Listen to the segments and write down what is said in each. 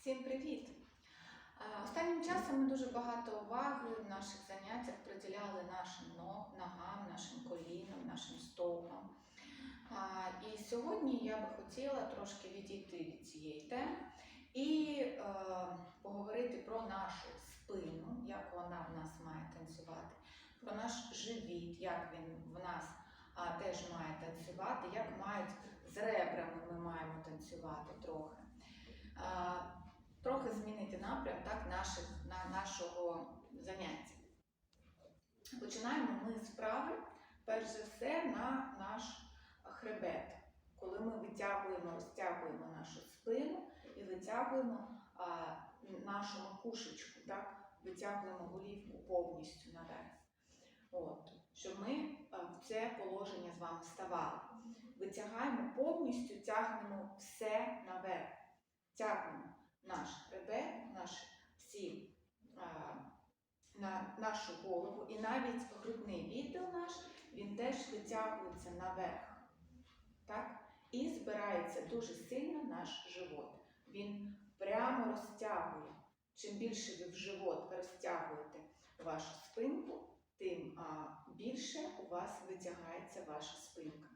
Всім привіт! Е, Останнім часом ми дуже багато уваги в наших заняттях приділяли нашим ногам, нашим колінам, нашим стопам. І сьогодні я би хотіла трошки відійти від цієї теми і е, поговорити про нашу спину, як вона в нас має танцювати, про наш живіт, як він в нас теж має танцювати, як мають з ребрами ми маємо танцювати трохи змінити напрям так, наших, на нашого заняття. Починаємо ми з вправи, перш за все, на наш хребет. Коли ми витягуємо, розтягуємо нашу спину і витягуємо а, нашу макушечку, так, витягуємо голівку повністю наверх. От, щоб ми в це положення з вами ставали. Витягаємо повністю, тягнемо все наверх. Тягнемо наш хребет, наш всі, а, на нашу голову і навіть грудний відділ наш, він теж витягується наверх. Так? І збирається дуже сильно наш живот. Він прямо розтягує. Чим більше ви в живот розтягуєте вашу спинку, тим а, більше у вас витягається ваша спинка.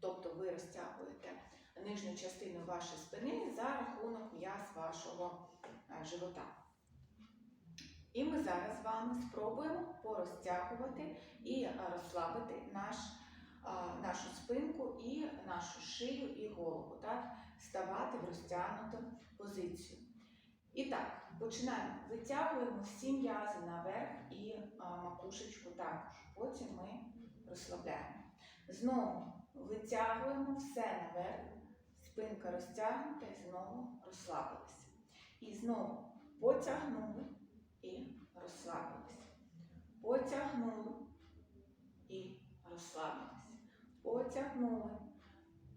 Тобто ви розтягуєте нижню частину вашої спини за рахунок м'яз вашого живота. І ми зараз з вами спробуємо порозтягувати і розслабити наш, нашу спинку і нашу шию і голову, так? ставати в розтягнуту позицію. І так, починаємо. Витягуємо всі м'язи наверх і макушечку також. Потім ми розслабляємо. Знову витягуємо все наверх, спинка розтягнута і знову розслабилися. І знову потягнули і розслабилися. Потягнули і розслабилися. Потягнули.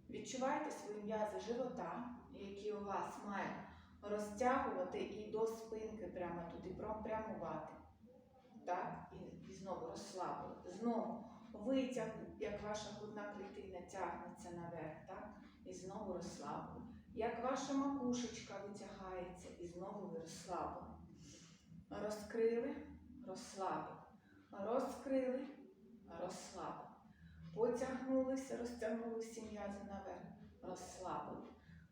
Відчувайте свої м'язи живота, які у вас мають розтягувати і до спинки прямо туди прям- прямувати. Так? І, і знову розслабили. Знову витягнути, як ваша грудна клітина тягнеться наверх, так? І знову розслабили. Як ваша макушечка витягається, і знову ви розслабили. Розкрили, розслабили. Розкрили, розслабили. Потягнулися, розтягнули всі м'язи наверх, розслабили.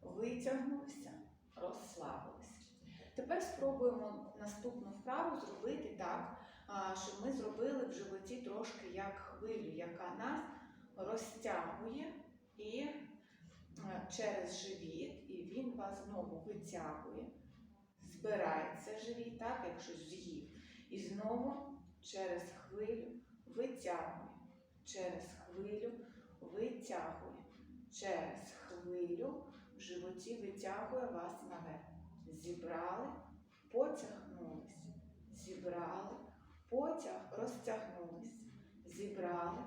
Витягнулися, розслабилися. Тепер спробуємо наступну вправу зробити так, щоб ми зробили в животі трошки як хвилю, яка нас розтягує і через живіт, і він вас знову витягує, збирається живіт, так, як щось з'їв. І знову через хвилю витягує, через хвилю витягує, через хвилю в животі витягує вас наверх. Зібрали, потягнулись, зібрали, потяг, розтягнулись, зібрали,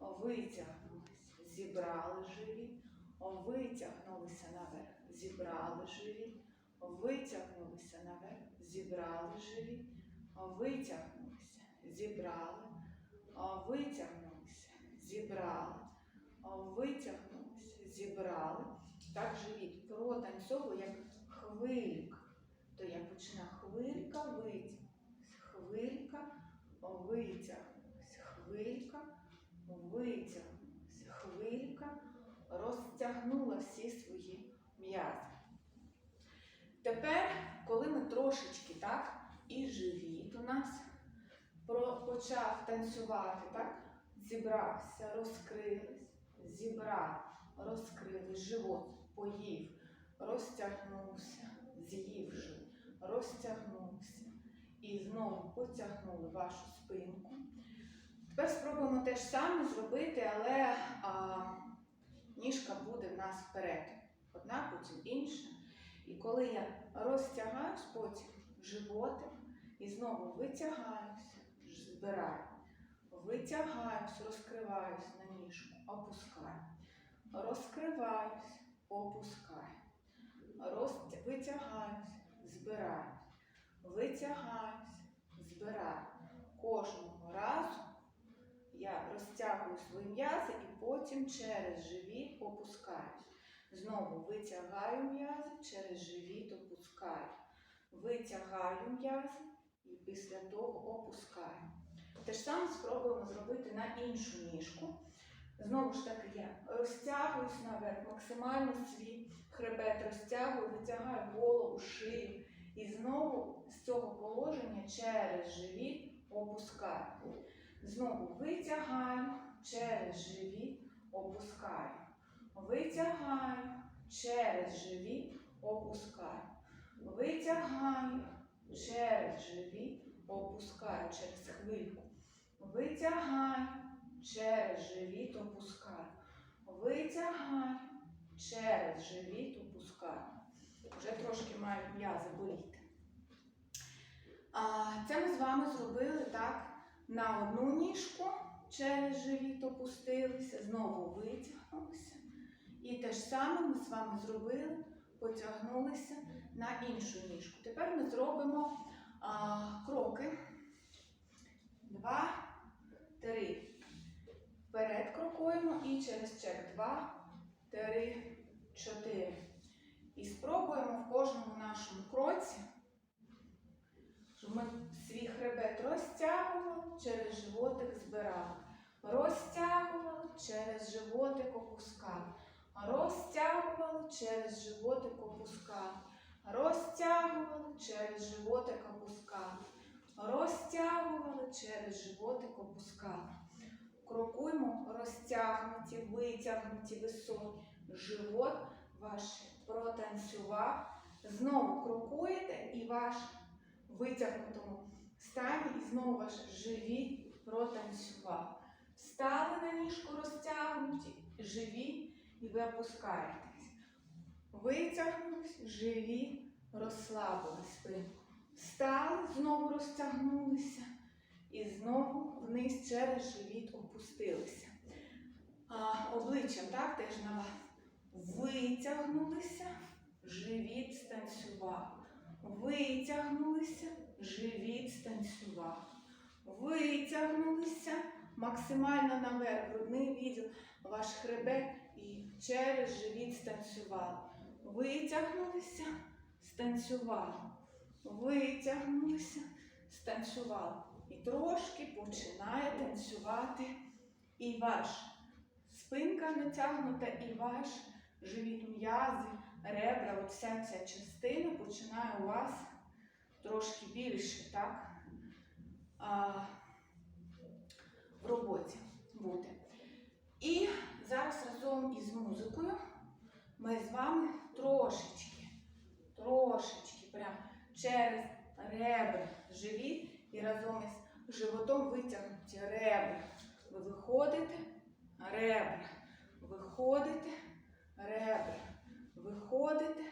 витягнулись, зібрали живіт, витягнулися наверх, зібрали живіт, витягнулися наверх, зібрали живіт, витягнулися, зібрали, витягнулися, зібрали, витягнулися, зібрали. Так живіт протанцьовує як хвилька. То я починаю хвилька, витягнусь, хвилька, витягнусь, хвилька, витягнусь, хвилька, розтягнула всі свої м'язи. Тепер, коли ми трошечки так, і живіт у нас почав танцювати, так? Зібрався, розкрились, зібрав, розкрили живот, поїв, розтягнувся, з'ївши, розтягнувся. І знову потягнули вашу спинку. Тепер спробуємо те ж саме зробити, але а, ніжка буде в нас вперед. Одна, потім інша. І коли я розтягаюсь, потім животик і знову витягаюся, збираю. Витягаюсь, розкриваюсь на ніжку, опускаю. Розкриваюсь, опускаю. Витягаюсь, збираю. Витягаюсь, збираю. Кожного разу я розтягую свої м'язи і потім через живіт опускаюсь. Знову витягаю м'язи, через живіт опускаю. Витягаю м'язи і після того опускаю. Те ж саме спробуємо зробити на іншу ніжку. Знову ж таки, я розтягуюсь наверх, максимально свій хребет розтягую, витягаю голову, шию. І знову з цього положення через живіт опускаю. Знову витягаю через живіт, опускаю. Витягаю через живіт, опускаю. Витягаю через живіт, опускаю через хвильку. Витягаю через живіт, опускаю. Витягаю через живіт, опускаю. Вже трошки мають м'язи боліти. Це ми з вами зробили так на одну ніжку через живіт опустилися, знову витягнулися. І те ж саме ми з вами зробили, потягнулися на іншу ніжку. Тепер ми зробимо а, кроки. Два, три. Вперед крокуємо і через чек. Два, три, чотири. І спробуємо в кожному нашому кроці, щоб ми свій хребет розтягували, через животик збирали. Розтягували, через животик опускали. Розтягували, через животик опускали. Розтягували, через животик опускали. Розтягували, через животик опускали. Крокуємо розтягнуті, витягнуті, високі. Живот ваш протанцював. Знову крокуєте і ваш витягнутому стані, і знову ваш живіт протанцював. Стали на ніжку розтягнуті, живі, і ви опускаєтесь. Витягнулись, живі, розслабили спинку. Встали, знову розтягнулися. І знову вниз через живіт опустилися. А, обличчям так, теж на вас. Витягнулися, живіт станцював. Витягнулися, живіт станцював. Витягнулися максимально наверх, грудний відділ, ваш хребет і через живіт станцювали. Витягнулися, станцювали. Витягнулися, станцювали. І трошки починає танцювати і ваш спинка натягнута, і ваш живіт м'язи, ребра, от вся ця частина починає у вас трошки більше, так? А, в роботі бути. І зараз разом із музикою ми з вами трошечки, трошечки, прям через ребра живіт і разом із животом витягнуті ребра. Ви виходите, ребра, виходите, ребра, виходите,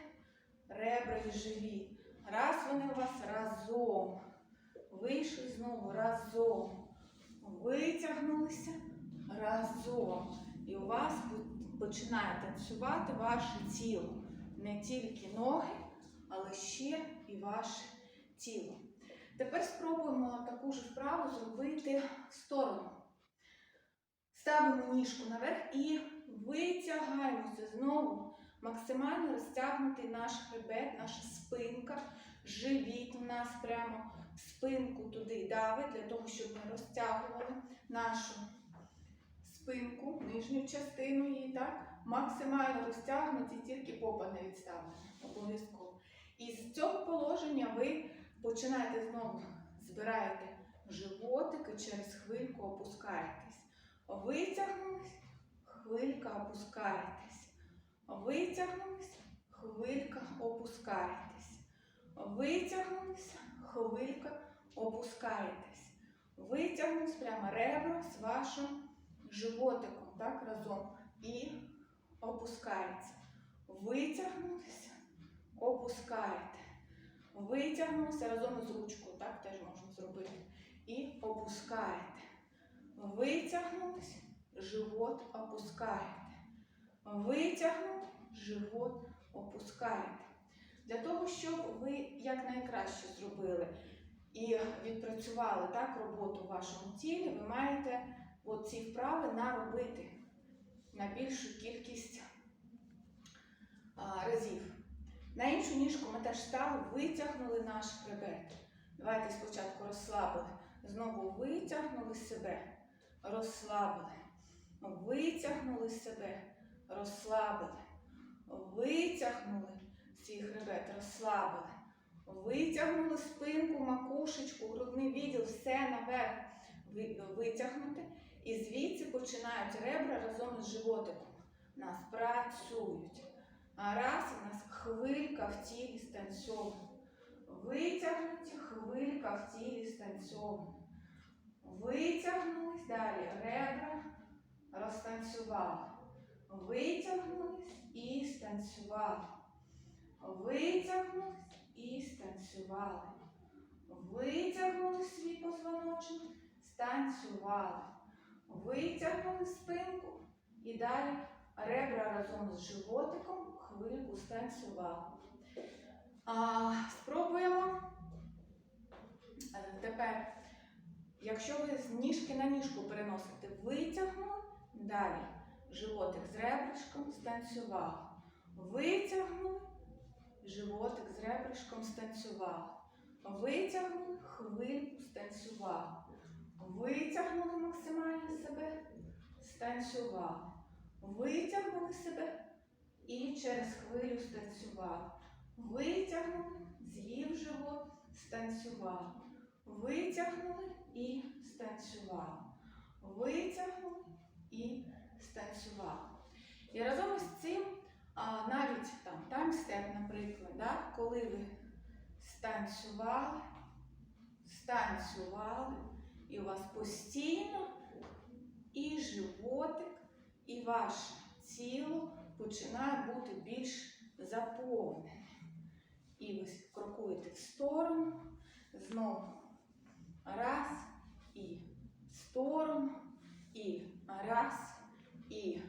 ребра і живіт. Раз вони у вас разом. Вийшли знову разом. Витягнулися разом. І у вас починає танцювати ваше тіло. Не тільки ноги, але ще і ваше тіло. Тепер спробуємо таку ж вправу зробити в сторону. Ставимо ніжку наверх і витягаємося знову. Максимально розтягнутий наш хребет, наша спинка, живіт у нас прямо в спинку туди давить, для того, щоб ми розтягували нашу спинку, нижню частину її, так? Максимально розтягнуті, тільки попа не відставлена. Обов'язково. І з цього положення ви починаєте знову збираєте животик і через хвильку опускаєтесь. Витягнулись, хвилька опускаєтесь. Витягнулись, хвилька опускаєтесь. Витягнулись, хвилька опускаєтесь. Витягнулись прямо ребра з вашим животиком, так, разом. І опускається. Витягнулися, опускаєте. Витягнулися разом із ручкою, так теж можна зробити. І опускаєте. Витягнулись, живот опускаєте. Витягнули, живот опускаєте. Для того, щоб ви якнайкраще зробили і відпрацювали так роботу в вашому тілі, ви маєте ці вправи наробити на більшу кількість разів. На іншу ніжку ми теж стали, витягнули наш хребет. Давайте спочатку розслабили. Знову витягнули себе, розслабили. Витягнули себе, розслабили. Витягнули свій хребет, розслабили. Витягнули спинку, макушечку, грудний відділ, все наверх витягнути. І звідси починають ребра разом з животиком. Нас працюють. А раз у нас хвилька в тілі станцьована. Витягнуті хвилька в тілі станцьована. Витягнулись далі. Ребра розтанцювали. Витягнулись і станцювали. Витягнулись і станцювали. Витягнули свій позвоночник, станцювали. Витягнули спинку і далі ребра разом з животиком хвильку станцювали. А, спробуємо Е, тепер, якщо ви з ніжки на ніжку переносите, витягнули, далі животик з ребришком станцювали. Витягнули, животик з ребришком станцювали. Витягнули, хвильку станцювали. Витягнули максимально станцювали. Витягнули себе і через хвилю станцювали. Витягнули, з'їв живот, станцювали. Витягнули і станцювали. Витягнули і станцювали. І разом із цим, навіть там таймстеп, наприклад, да, коли ви станцювали, станцювали, і у вас постійно і животик, і ваше тіло починає бути більш заповнене. І ви крокуєте в сторону, знову раз, і в сторону, і раз, і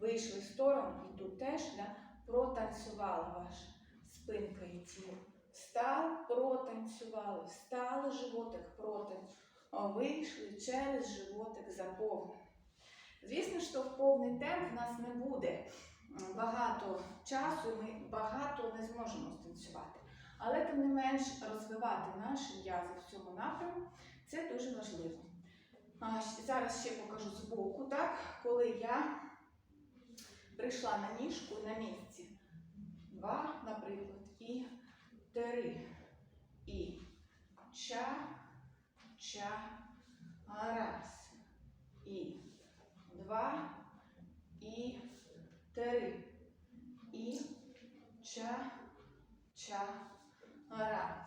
вийшли в сторону, і тут теж да, протанцювала ваша спинка і тіло. Встали, протанцювали, встали, животик протанцювали, вийшли через животик заповнений. Звісно, що в повний темп в нас не буде багато часу, ми багато не зможемо станцювати. Але тим не менш розвивати наші м'язи в цьому напрямку це дуже важливо. А, зараз ще покажу збоку, так, коли я прийшла на ніжку на місці. Два, наприклад, і три. І ча, ча, раз. І два, і три. І ча, ча, раз.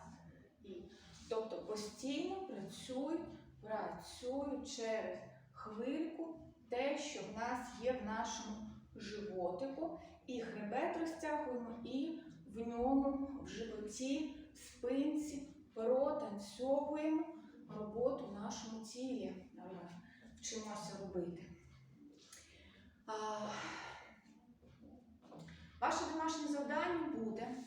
І. Тобто постійно працюй, працюю через хвильку, те, що в нас є в нашому животику, і хребет розтягуємо, і в ньому, в животі, в спинці протанцьовуємо роботу в нашому тілі. Вчимося робити. Ваше домашнє завдання буде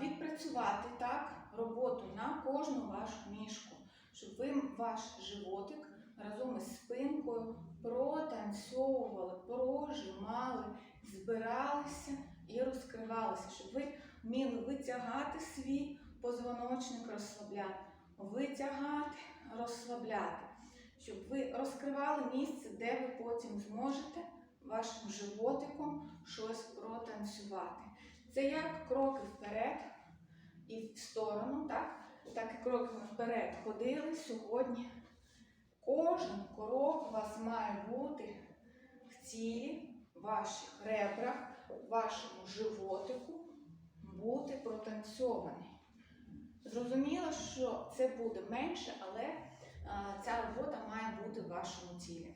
відпрацювати так роботу на кожну вашу ніжку, щоб ви ваш животик разом із спинкою протанцьовували, прожимали, збиралися і розкривалися, щоб ви вміли витягати свій позвоночник, розслабляти, витягати, розслабляти, щоб ви розкривали місце, де ви потім зможете вашим животиком щось протанцювати. Це як кроки вперед і в сторону, так? Так і кроки вперед ходили сьогодні. Кожен крок у вас має бути в тілі, в ваших ребрах, в вашому животику бути протанцьований. Зрозуміло, що це буде менше, але ця робота має бути в вашому тілі.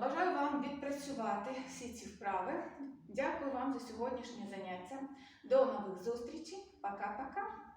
Бажаю вам відпрацювати всі ці вправи. Дякую вам за сьогоднішнє заняття. До нових зустрічей. Пока-пока.